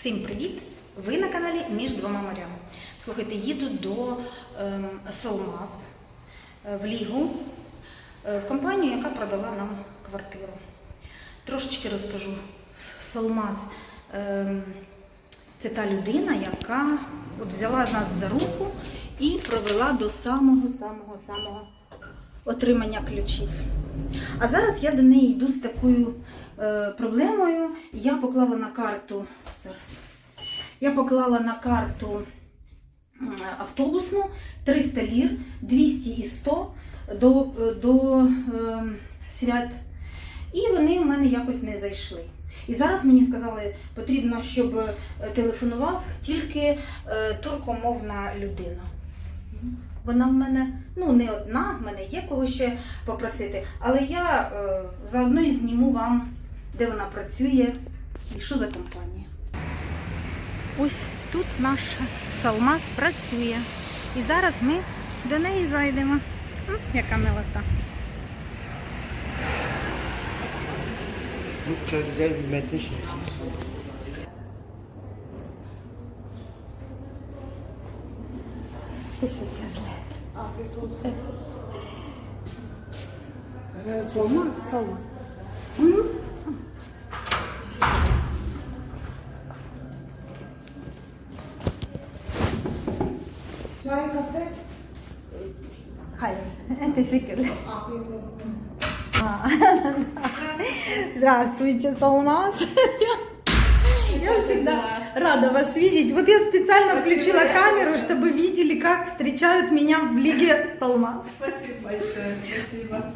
Всім привіт! Ви на каналі Між двома морями. Слухайте, їду до ем, Солмаз е, в Лігу, е, в компанію, яка продала нам квартиру. Трошечки розкажу. Солмаз ем, це та людина, яка от взяла нас за руку і провела до самого-самого-самого отримання ключів. А зараз я до неї йду з такою е, проблемою. Я поклала на карту зараз. Я поклала на карту автобусну 300 лір, 200 і 100 до, до е, свят. І вони в мене якось не зайшли. І зараз мені сказали, потрібно, щоб е, телефонував тільки е, туркомовна людина. Вона в мене ну не одна, в мене є кого ще попросити. Але я е, заодно і зніму вам, де вона працює і що за компанія. Ось тут наша Салмаз працює. І зараз ми до неї зайдемо. М, Яка милота. Bu çok güzel bir menteşe. Teşekkürler. Afiyet olsun. Ee, solmaz. Солмаз. Buyurun. Çay, kahve. Hayır. Teşekkürler. Afiyet olsun. Здравствуйте, Салмаз. Я всегда рада вас видеть. Вот я специально включила камеру, чтобы видели, как встречают меня в Лиге Салмаз. Спасибо большое, спасибо.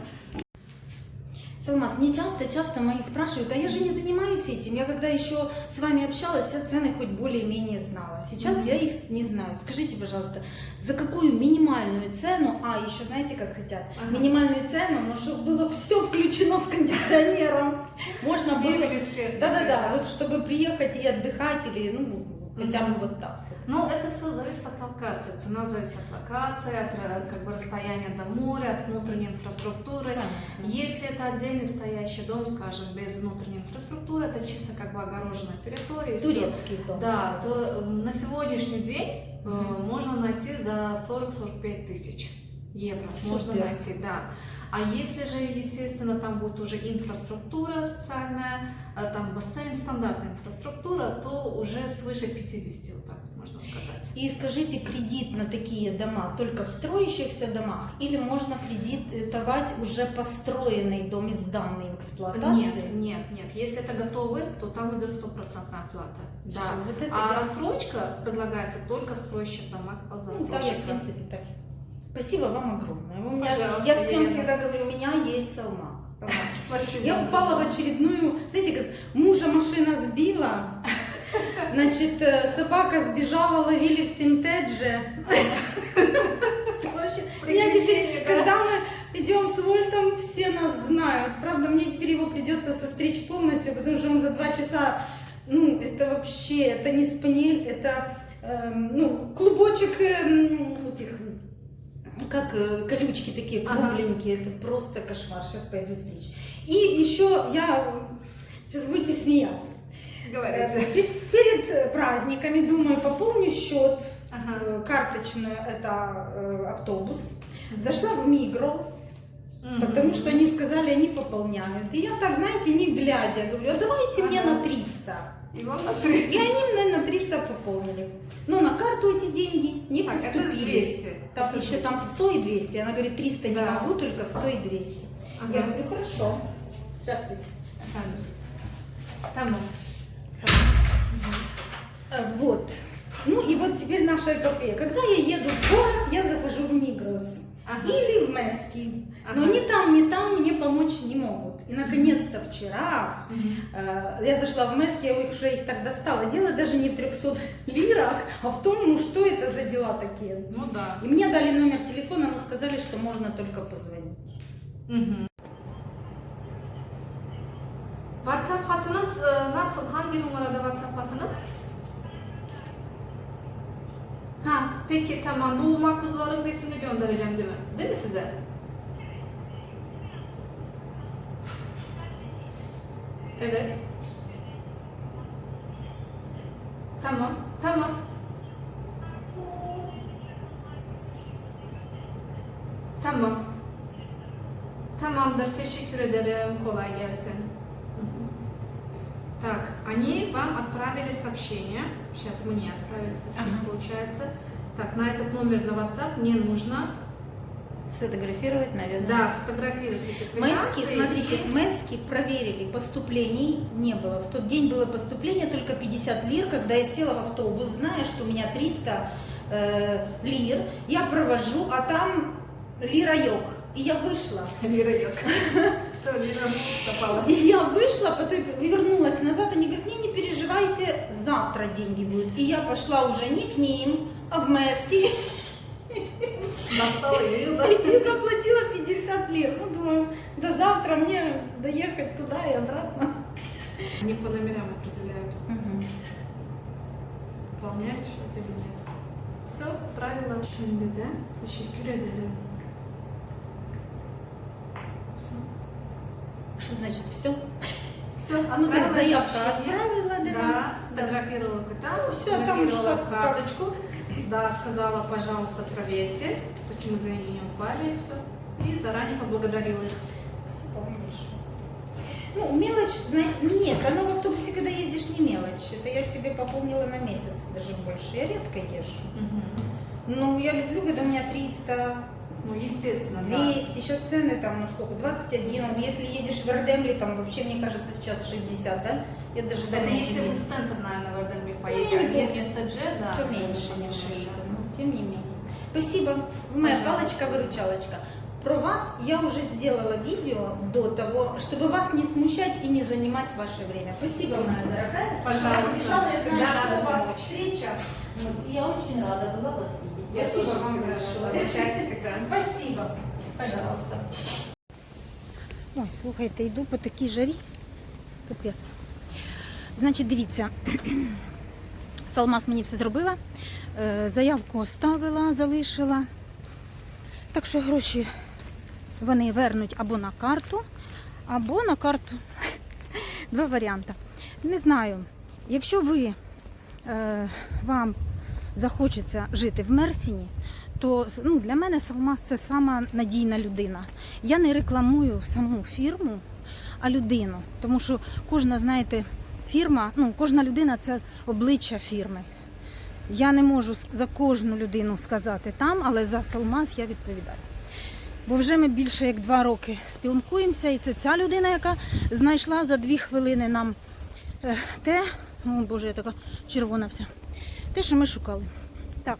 Салмаз, мне часто-часто мои спрашивают, а я же не занимаюсь этим. Я когда еще с вами общалась, я цены хоть более-менее знала. Сейчас я их не знаю. Скажите, пожалуйста, за какую минимальную цену, а еще знаете, как хотят, Ага. минимальную цену, но чтобы было все включено с кондиционером. Можно было... Да-да-да, вот чтобы приехать и отдыхать или, ну, хотя бы Мгм. вот так. Ну, это все зависит от локации. Цена зависит от локации, от э, как бы, расстояния до моря, от внутренней инфраструктуры. Если это отдельный стоящий дом, скажем, без внутренней инфраструктуры, это чисто как бы огороженная территория. и всё. Турецкий дом. Да, то э, на сегодняшний день э, Мгм. можно найти за 40-45 тысяч евро. Можно Супер. найти, да. А если же, естественно, там будет уже инфраструктура социальная, э, там бассейн, стандартная инфраструктура, то уже свыше 50, вот так можно сказать. И скажите, кредит на такие дома только в строящихся домах или можно кредитовать уже построенный дом и сданный в эксплуатации? Нет, нет, нет. Если это готовый, то там идет стопроцентная оплата. Да. вот это А я- рассрочка предлагается только в строящих домах по Ну, так, я, в застройщикам. принципе, так. Спасибо вам огромное. У меня, Пожалуйста, я всем Елена. всегда говорю, у меня есть алмаз. Спасибо. Я упала в очередную, знаете, как мужа машина сбила, значит, э, собака сбежала, ловили в Синтедже. Меня теперь, когда мы идем с Вольтом, все нас знают. Правда, мне теперь его придется состричь полностью, потому что он за два часа, ну, это вообще, это не спанель, это, эм, ну, клубочек эм, этих, как э, колючки такие Ага. кругленькие, это просто кошмар. Сейчас пойду стричь. И еще я, сейчас будете смеяться. Говорите. Э, пе- Перед э, праздниками, думаю, пополню счет Ага. э, карточную, это э, автобус. Зашла в Мигрос, Мгм. потому что они сказали, они пополняют. И я так, знаете, не глядя, говорю, а давайте мне Ага. на 300. И вам на. И они мне на 300 пополнили. Но на карту эти деньги не Так, это поступили. 200. Там Это еще 200. там 100 и 200. Она говорит, 300 не Да. могу, только 100 и 200. Ага. Я говорю, хорошо. Здравствуйте. Там. Там. Э, Вот. Ну и вот теперь наша эпопея. Когда я еду в город, я захожу в Мигрос. Ага. Или в Мески. Но Ага. ни там, ни там мне помочь не могут. И наконец-то вчера э, я зашла в Мески, я уже их так достала. Дело даже не в 300 лирах, а в том, ну что это за дела такие. Ну да. И мне дали номер телефона, но сказали, что можно только позвонить. Мгм. WhatsApp hattınız e, nasıl? Hangi numarada WhatsApp hattınız? Ha, peki tamam. Bu makbuzların resmini göndereceğim değil mi? Değil mi size? Evet. Tamam, tamam. Tamam. Tamamdır, teşekkür ederim. Kolay gelsin. Мгм. Так, они вам отправили сообщение. Сейчас мне отправили сообщение, Ага. получается. Так, на этот номер на WhatsApp мне нужно, Сфотографировать, наверное. да, сфотографировать эти Мэски, смотрите, и- Мэски проверили, поступлений не было. В тот день было поступление только 50 лир, когда я села в автобус, зная, что у меня 300 э, лир, я провожу, а там лирайок. И я вышла. Лира Йок. Все, Лира попала. И я вышла, потом вернулась назад, они говорят, не, не переживайте, завтра деньги будут. И я пошла уже не к ним, а в Мэски Достала да? и заплатила 50 лир. Ну, думаю, до завтра мне доехать туда и обратно. Они по номерам определяют, выполняешь это или нет. Все, правила şimdi de teşekkür ederim. Все. Что значит все? Все, А ну то есть заявка отправила, да? Да, сфотографировала квитанцию, Ну, всё, там карточку. Да, сказала, пожалуйста, проверьте, почему деньги не упали, и все. И заранее поблагодарила их. Спасибо вам большое. Ну, мелочь, нет, оно в автобусе, когда ездишь, не мелочь. Это я себе пополнила на месяц, даже больше. Я редко езжу. Но я люблю, когда у меня 300, Ну, естественно, 200, сейчас цены там, ну сколько, 21. Вот если едешь в Эрдемли, там вообще, мне кажется, сейчас 60, да? Я даже да. Это если вы с центра, наверное, в Эрдембек Ну, поедете, не а если с ТДЖ, да. То меньше, меньше, да. тем не менее. Спасибо, вы моя Пожалуйста. палочка-выручалочка. Про вас я уже сделала видео до того, чтобы вас не смущать и не занимать ваше время. Спасибо, моя дорогая. Пожалуйста. Побежала, я знаю, что у вас встреча. Я очень рада была вас видеть. Я Спасибо тоже вам всегда большое. Обращайтесь всегда. Спасибо. Пожалуйста. Ой, слухайте, йду по такій жарі. Капець. Значить, дивіться, Салмас мені все зробила, е, заявку оставила, залишила. Так що гроші вони вернуть або на карту, або на карту. Два варіанти. Не знаю. Якщо ви вам захочеться жити в Мерсіні, то ну, для мене Салмас це сама надійна людина. Я не рекламую саму фірму, а людину. Тому що кожна, знаєте, фірма, ну, кожна людина це обличчя фірми. Я не можу за кожну людину сказати там, але за Салмас я відповідаю. Бо вже ми більше як два роки спілкуємося, і це ця людина, яка знайшла за дві хвилини нам е, те, о Боже, я така червона вся. Те, що ми шукали. Так,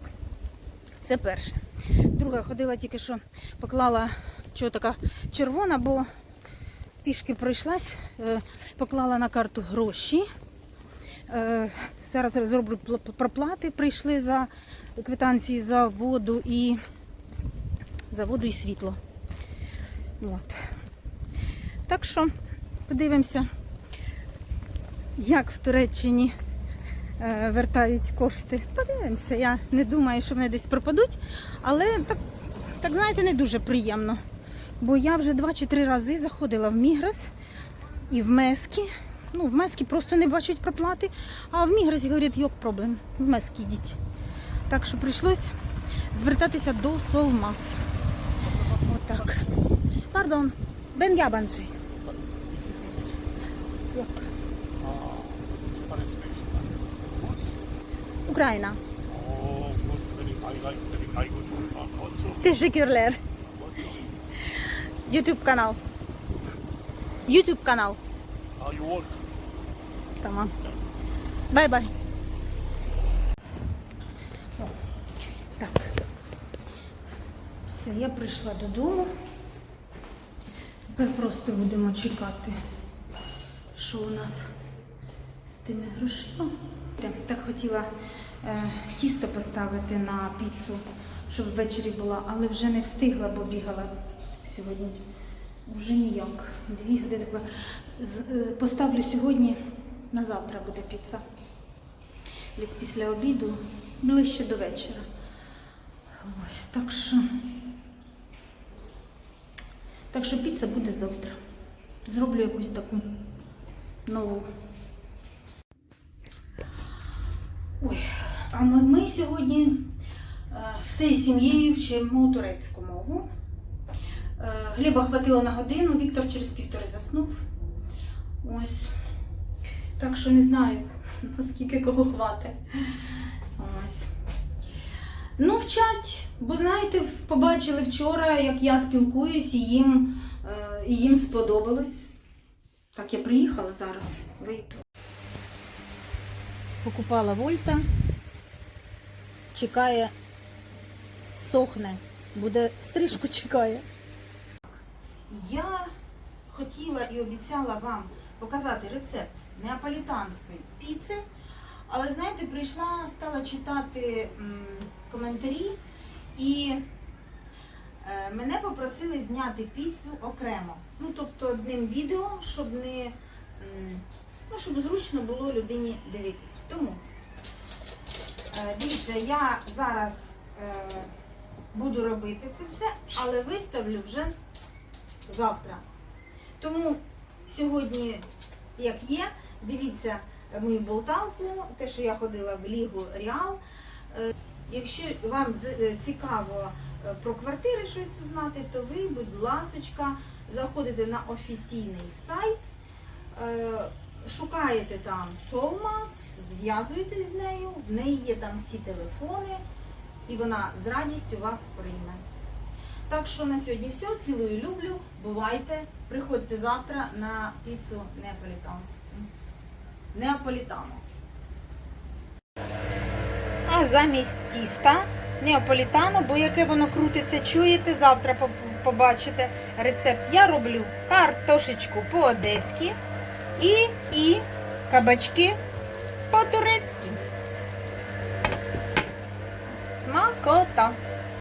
це перше. Друге, ходила тільки що поклала, чого така червона, бо пішки пройшлась, е, поклала на карту гроші. Е, Зараз зроблю проплати. Прийшли за квитанції за воду і за воду і світло. От. Так що подивимося, як в Туреччині е, вертають кошти. Подивимося. Я не думаю, що вони десь пропадуть, але так, так знаєте, не дуже приємно. Бо я вже два чи три рази заходила в Мігрес і в Мескі. Ну, в Мескі просто не бачать проплати, а в Мігресі говорять, йок проблем, в Мескі йдіть. Так що прийшлось звертатися до Солмас. Отак. Пардон, Бен Ябанжі. Teşekkürler. YouTube канал. YouTube канал. Are you all? Tamam. Бай бай. Так. Все, я прийшла додому. Тепер просто будемо чекати, що у нас тими грошима. Так, хотіла е, тісто поставити на піцу, щоб ввечері була, але вже не встигла, бо бігала сьогодні. Вже ніяк. Дві години. Е, Поставлю сьогодні, на завтра буде піца. Десь після обіду, ближче до вечора. Ось, так що. Так що піца буде завтра. Зроблю якусь таку нову. Ой, а ми, ми сьогодні е, всією сім'єю вчимо турецьку мову. Е, Гліба хватило на годину, Віктор через півтори заснув. Ось. Так що не знаю, наскільки кого хватить. Ось. Ну, вчать, бо знаєте, побачили вчора, як я спілкуюсь, і їм, е, і їм сподобалось. Так, я приїхала зараз, вийду. Покупала вольта. Чекає, сохне, буде стрижку чекає. Я хотіла і обіцяла вам показати рецепт неаполітанської піци, але знаєте, прийшла, стала читати коментарі і е, мене попросили зняти піцу окремо. Ну, тобто одним відео, щоб не ну, щоб зручно було людині дивитись. Тому дивіться, я зараз е, буду робити це все, але виставлю вже завтра. Тому сьогодні, як є, дивіться мою болталку, те, що я ходила в Лігу Реал. Е, Якщо вам е, цікаво е, про квартири щось узнати, то ви, будь ласочка, заходите на офіційний сайт, е, шукаєте там Солмас, зв'язуєтесь з нею, в неї є там всі телефони, і вона з радістю вас прийме. Так що на сьогодні все. Цілую, люблю. Бувайте. Приходьте завтра на піцу неаполітанську. Неаполітану. А замість тіста неаполітану, бо яке воно крутиться, чуєте, завтра побачите рецепт. Я роблю картошечку по-одеськи і, і кабачки по-турецьки. Смакота!